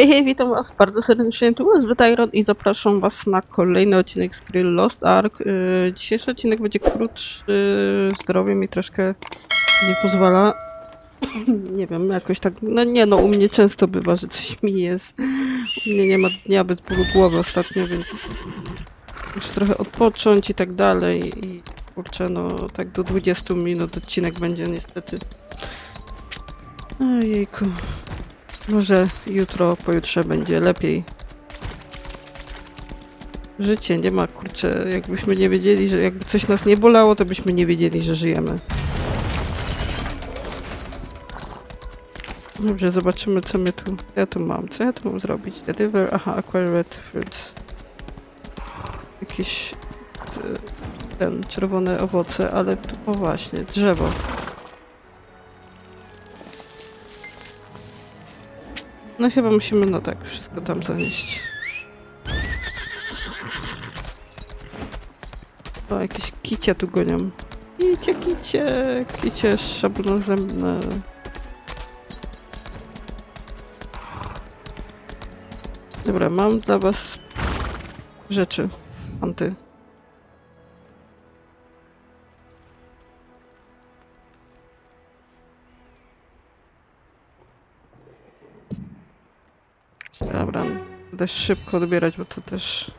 Hej, hej, witam was bardzo serdecznie, tu jest Tyron i zapraszam was na kolejny odcinek z gry Lost Ark. Yy, dzisiejszy odcinek będzie krótszy, zdrowie mi troszkę nie pozwala. nie wiem, jakoś tak, no nie no, u mnie często bywa, że coś mi jest. U mnie nie ma dnia bez bólu głowy ostatnio, więc muszę trochę odpocząć i tak dalej i kurczę, no tak do 20 minut odcinek będzie niestety. Ojejku. Może jutro, pojutrze będzie lepiej. Życie nie ma, kurczę, jakbyśmy nie wiedzieli, że jakby coś nas nie bolało, to byśmy nie wiedzieli, że żyjemy. Dobrze, zobaczymy co my tu... Ja tu mam, co ja tu mam zrobić? Deliver, aha, acquire red fruit. Jakieś... t- ten, czerwone owoce, ale tu, o właśnie, drzewo. No chyba musimy, no tak, wszystko tam zanieść. O, jakieś kicie tu gonią. Kicie, kicie, kicie szablonozębne. Dobra, mam dla was rzeczy. Anty. Będę szybko odbierać, bo to też...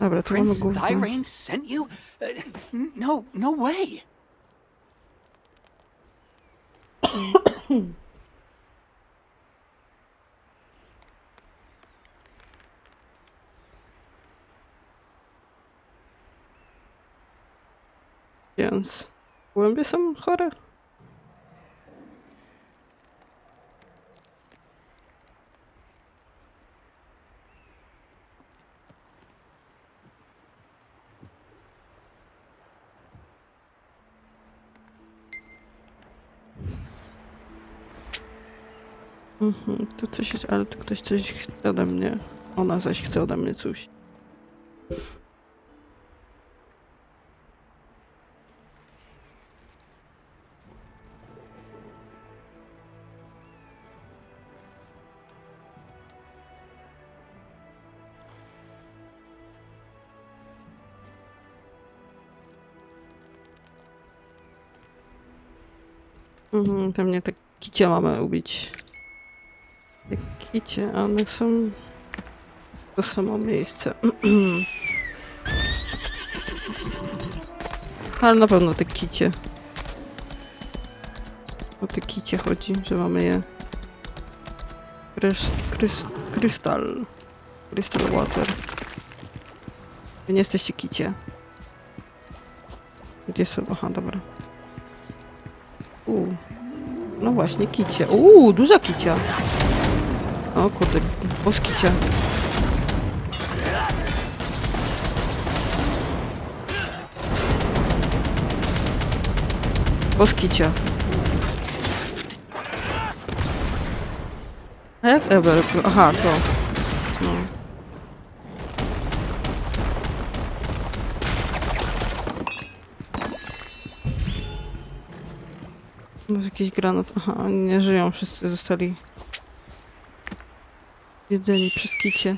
Dobra, tu mamy Prince. Thyrane sent you? Uh, n- no, no way. Więc... Głębie są chore? Mhm, tu coś jest, ale tu ktoś coś chce ode mnie. Ona zaś chce ode mnie coś. Mhm, to mnie te kicie mamy ubić. Kicie, one są... To samo miejsce. Ale na pewno te kicie. O te kicie chodzi, że mamy je. Krys, krys, krystal. Crystal water. Wy nie jesteście kicie. Gdzie są? Aha, dobra. No właśnie, kicie. Uuu, duża kicia. O kurde, boskicia. Boskicia. A jak Eber? Aha, to. No. Jakiś granat. Aha, nie żyją, wszyscy zostali jedzeni przez kicie.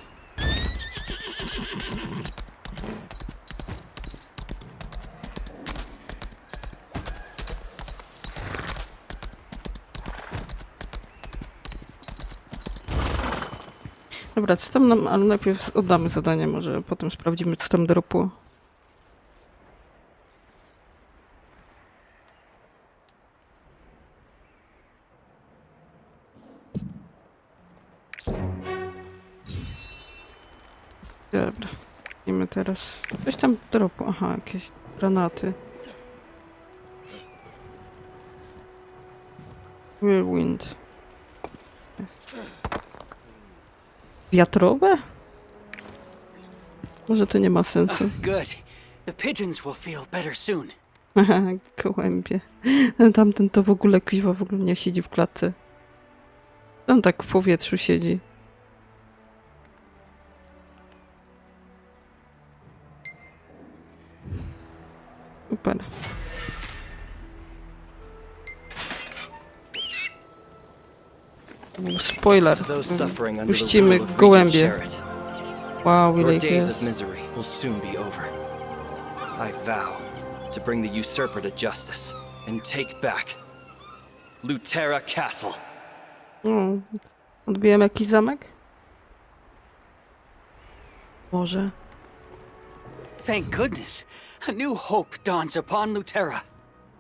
Dobra, co tam nam, ale najpierw oddamy zadanie, może potem sprawdzimy, co tam dropło. Dobra. Widzimy teraz. Coś tam dropu. Aha, jakieś granaty. Whirlwind. Wiatrowe? Może to nie ma sensu. Good. The pigeons will feel better soon. Haha, Gołębie. Tamten to w ogóle kuźwa w ogóle nie siedzi w klatce. On tak w powietrzu siedzi. Super. Spoiler. To under the Puścimy gołębie. Wow, ile ich days of jest. misery will soon be over. I vow to bring the usurper to justice and take back Lutera Castle. O, odbiłem jakiś zamek? Może. Thank goodness. A new hope dawns upon Lutera.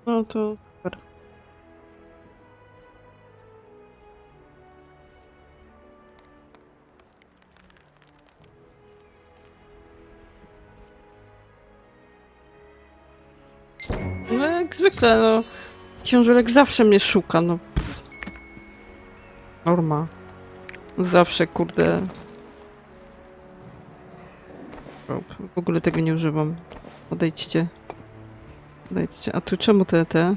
No to. No jak zwykle, no. Książulek zawsze mnie szuka, no. Pff. Norma. Zawsze, kurde. W ogóle tego nie używam. Odejdźcie. Odejdźcie. A tu czemu te, te?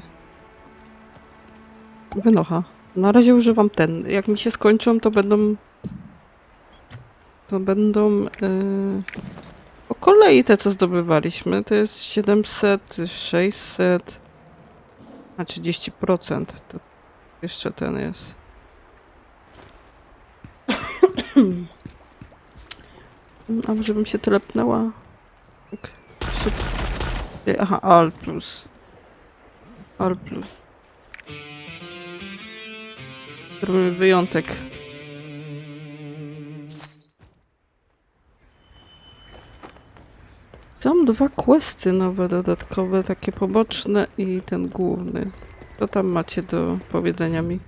Wynocha. Na razie używam ten. Jak mi się skończą, to będą... To będą... Yy... Po kolei te, co zdobywaliśmy. To jest 700, 600... A 30%. To jeszcze ten jest. A może bym się telepnęła? Tak. Szybko. Aha, Al plus. Al plus. Zrobimy wyjątek. Są dwa questy nowe, dodatkowe, takie poboczne i ten główny. Co tam macie do powiedzenia mi?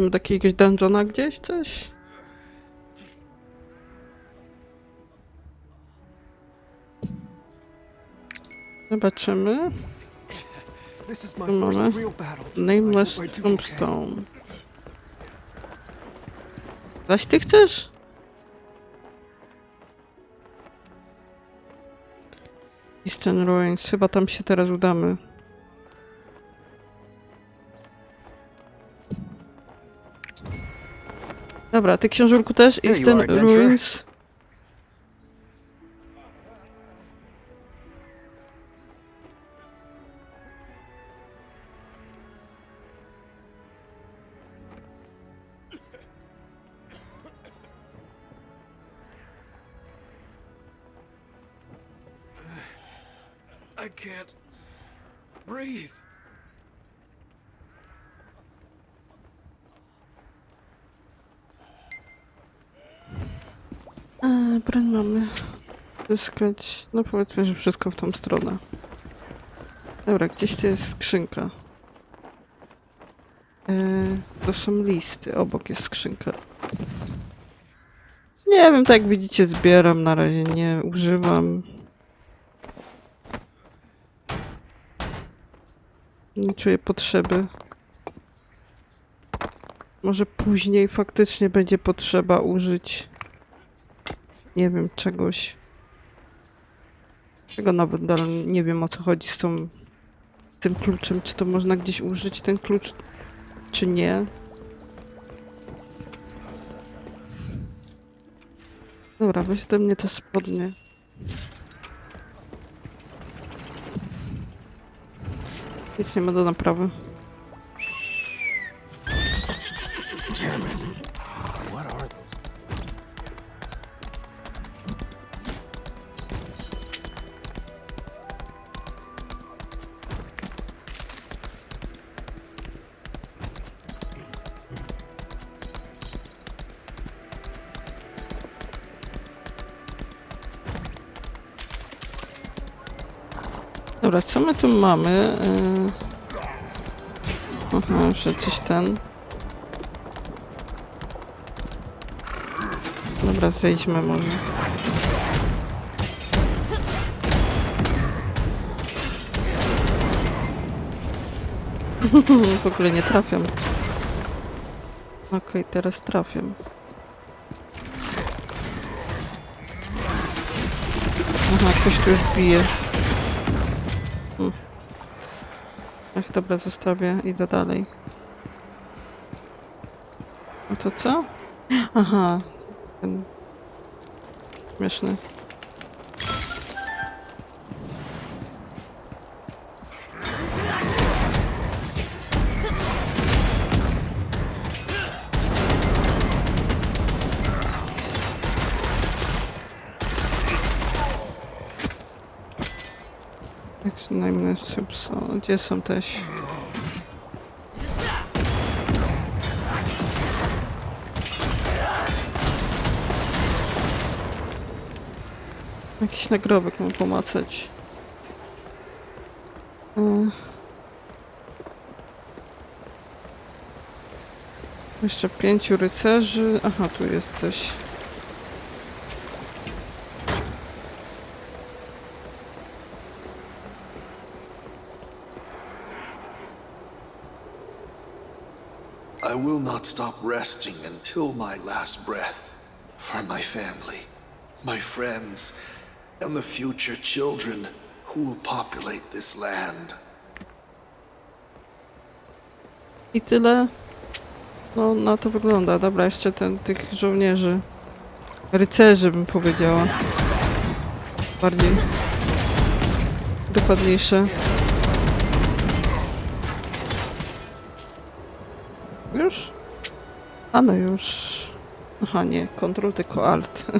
Idziemy do jakiegoś dungeona gdzieś, coś? Zobaczymy. Tu mamy. Nameless Tombstone. Zaś ty chcesz? Eastern Ruins. Chyba tam się teraz udamy. Dobra, ty książulku też? There you Eastern are, adventurer. Ruins. I can't breathe. A, broń mamy. Zyskać. No powiedzmy, że wszystko w tą stronę. Dobra, gdzieś tu jest skrzynka. E, to są listy. Obok jest skrzynka. Nie wiem, tak jak widzicie, zbieram. Na razie nie używam. Nie czuję potrzeby. Może później faktycznie będzie potrzeba użyć nie wiem, czegoś. Czego nawet dalej nie wiem o co chodzi z tą tym kluczem. Czy to można gdzieś użyć ten klucz, czy nie? Dobra, weź ode mnie te spodnie. Nic nie ma do naprawy. What Dobra, co my tu mamy? Yy... Aha, coś ten. Dobra, zejdźmy może. w ogóle nie trafiam. Okej, teraz trafiam. Aha, ktoś tu już bije. Ach, dobra, zostawię. Idę dalej. A to co? Aha. Ten... Śmieszny. Najmniejsze są. Gdzie są też? Jakiś nagrobek mam pomacać. E. Jeszcze pięciu rycerzy. Aha, tu jest coś. I will not stop resting until my last breath. For my family, my friends, and the future children who will populate this land. I tyle. No, na to wygląda. Dobra, jeszcze ten, tych żołnierzy. Rycerzy bym powiedziała. Bardziej dokładniejsze. Już? A no już. Aha, nie. Kontrol tylko alt.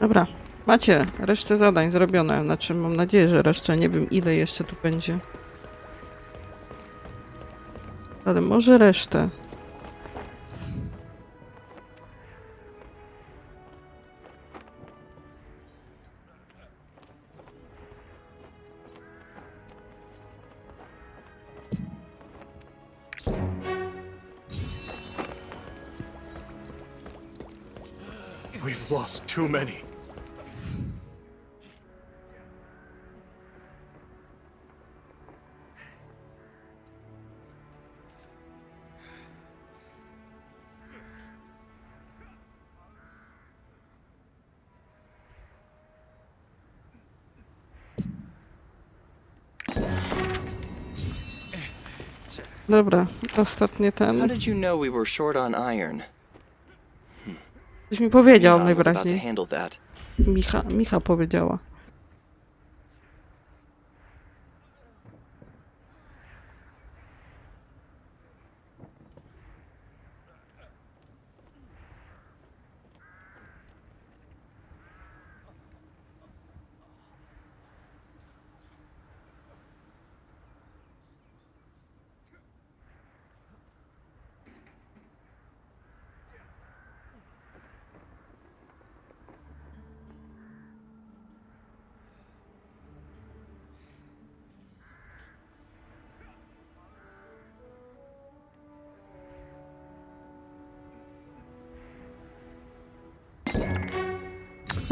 Dobra, macie resztę zadań zrobione. Znaczy, mam nadzieję, że resztę. Nie wiem, ile jeszcze tu będzie. Ale może resztę. Too many. Dobra, ostatnie How did you know we were short on iron? Ktoś mi powiedział najwyraźniej. Micha, Micha powiedziała.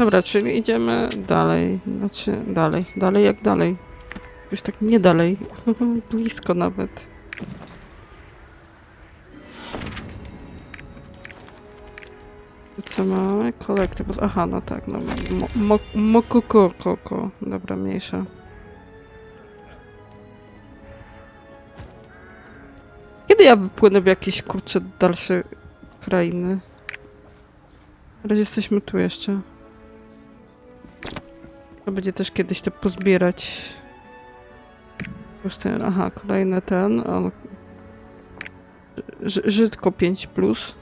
Dobra, czyli idziemy dalej. Znaczy, dalej. Dalej jak dalej. Już tak nie dalej. Blisko nawet. Co mamy? Collectibles. Aha, no tak, no. Mo- mo-. Dobra, mniejsza. Kiedy ja wypłynę w jakieś, kurcze, dalsze krainy? Na razie jesteśmy tu jeszcze. To będzie też kiedyś to pozbierać. Już ten, aha, kolejny ten. Ż- Żydko 5 plus.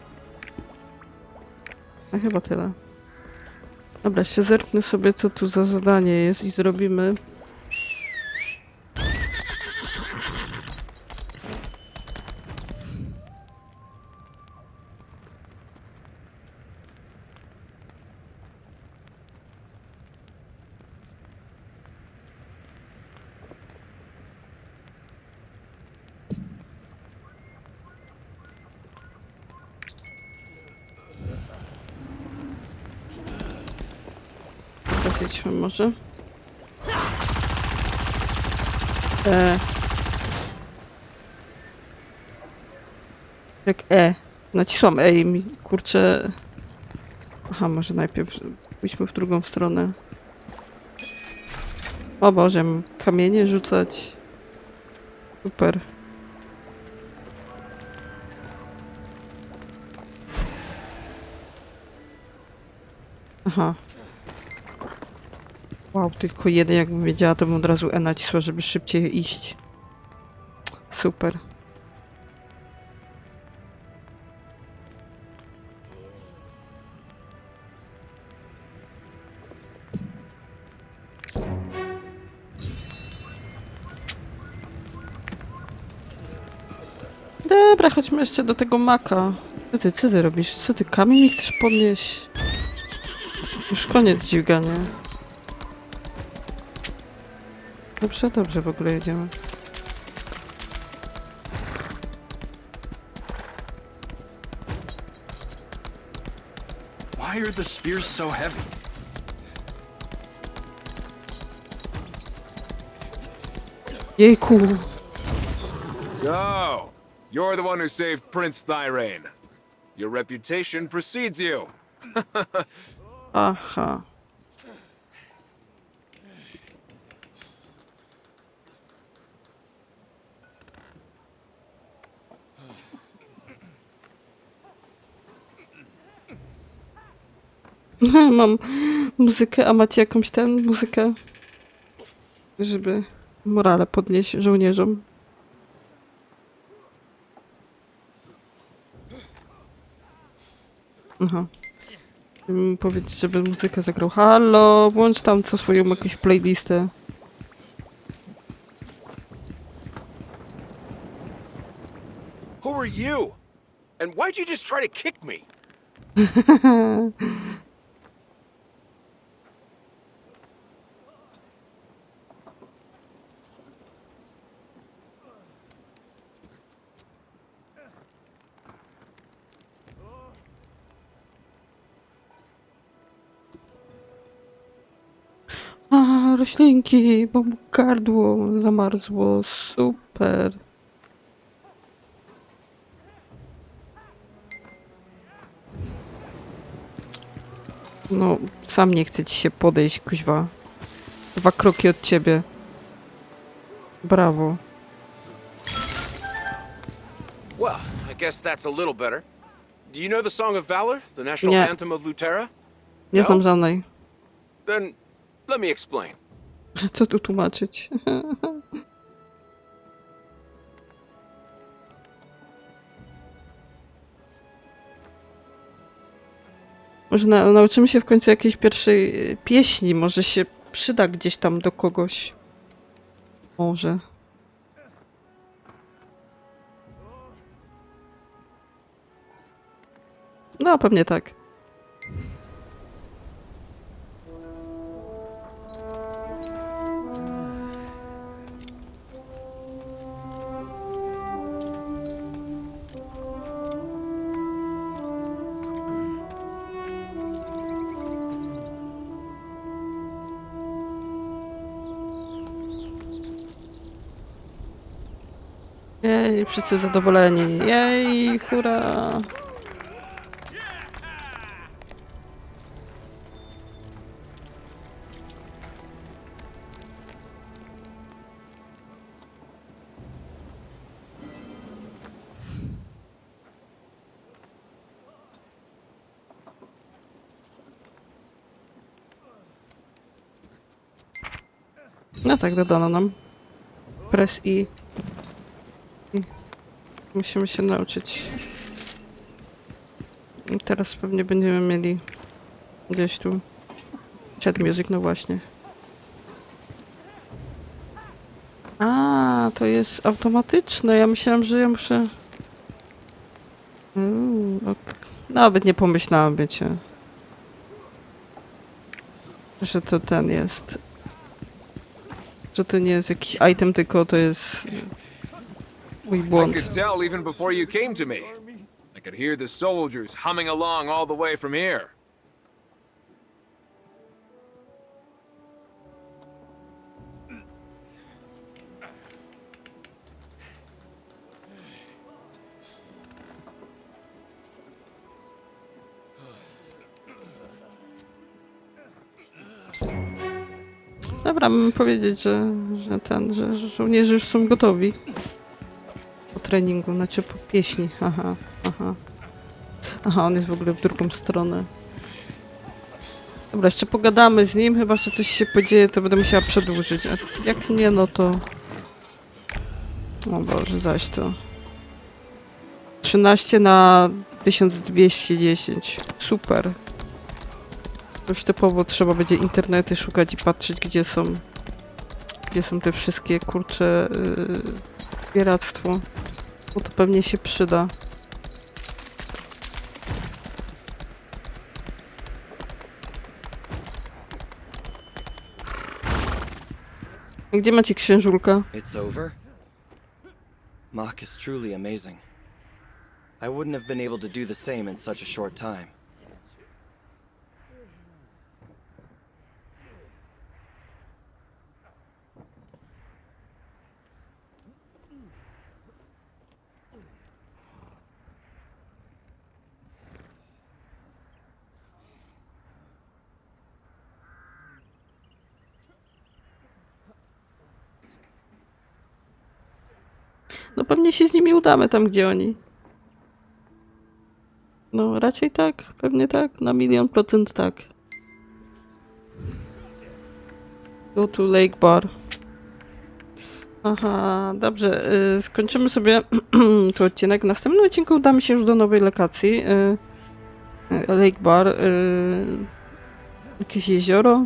A chyba tyle. Dobra, jeszcze zerknę sobie co tu za zadanie jest i zrobimy. Jedźmy może. E. Jak E. Nacisłam E i mi kurczę. Aha, może najpierw pójdźmy w drugą stronę. O Boże, kamienie rzucać. Super. Aha. Wow, tylko jeden, jakbym wiedziała, to bym od razu E nacisła, żeby szybciej iść. Super. Dobra, chodźmy jeszcze do tego maka. Co ty, co ty robisz? Co ty, kamień mi chcesz podnieść? Już koniec dźwigania. Dobrze, dobrze w ogóle jedziemy. Why are the spears so heavy? Jejku! So, you're the one who saved Prince Thyrane. Your reputation precedes you. Aha. Mam muzykę, a macie jakąś ten muzykę, żeby morale podnieść żołnierzom? Aha. Powiedz, żeby muzykę zagrał. Halo, włącz tam co swoją jakąś playlistę. Who are you? And why'd you just try to kick me? A, roślinki, bo mu gardło zamarzło. Super. No, sam nie chce ci się podejść, kuźwa. Dwa kroki od ciebie. Brawo. Well, I guess that's a little better. Do you know the Song of Valor, the national Nie. anthem of Lutera? Nie No. znam żadnej. Then let me explain. Co tu tłumaczyć? Może na, nauczymy się w końcu jakiejś pierwszej e, pieśni. Może się przyda gdzieś tam do kogoś. Może. No, pewnie tak. Wszyscy zadowoleni. Jej, hurra. No tak, dodano nam. Press. I. Musimy się nauczyć. I teraz pewnie będziemy mieli gdzieś tu chat music, no właśnie. A, to jest automatyczne. Ja myślałam, że ja muszę... Mm, ok. Nawet nie pomyślałam, wiecie. Że to ten jest. Że to nie jest jakiś item, tylko to jest mój I błąd. could tell even before you came to me. I could hear the soldiers humming along all the way from here. Dobra, mam powiedzieć, że, że ten, że, że żołnierze już są gotowi. Treningu, znaczy po pieśni. Aha, aha. Aha, on jest w ogóle w drugą stronę. Dobra, jeszcze pogadamy z nim, chyba że coś się podzieje, to będę musiała przedłużyć. A jak nie, no to... O Boże, zaś to. 13 na 1210. Super. Już typowo trzeba będzie internety szukać i patrzeć, gdzie są gdzie są te wszystkie kurcze yy, zbieractwo. Bo to pewnie się przyda. Gdzie macie księżulka? It's over? Mach is truly amazing. I wouldn't have been able to do the same in such a short time. No pewnie się z nimi udamy tam, gdzie oni. No raczej tak, pewnie tak, na milion procent tak. Go to Lake Bar. Aha, dobrze, y, skończymy sobie tu odcinek. W następnym odcinku udamy się już do nowej lokacji. Y, y, Lake Bar. Y, jakieś jezioro?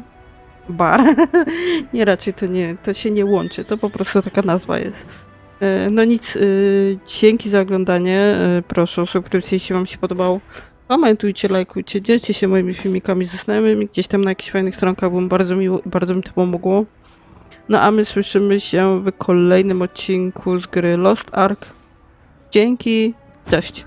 Bar. nie, raczej to nie, to się nie łączy, to po prostu taka nazwa jest. E, No nic, y, dzięki za oglądanie. Y, Proszę o subskrypcję, jeśli Wam się podobało. Komentujcie, lajkujcie, dzielcie się moimi filmikami ze znajomymi, gdzieś tam na jakichś fajnych stronkach, bo bardzo, miło, bardzo mi to pomogło. No a my słyszymy się w kolejnym odcinku z gry Lost Ark. Dzięki, cześć.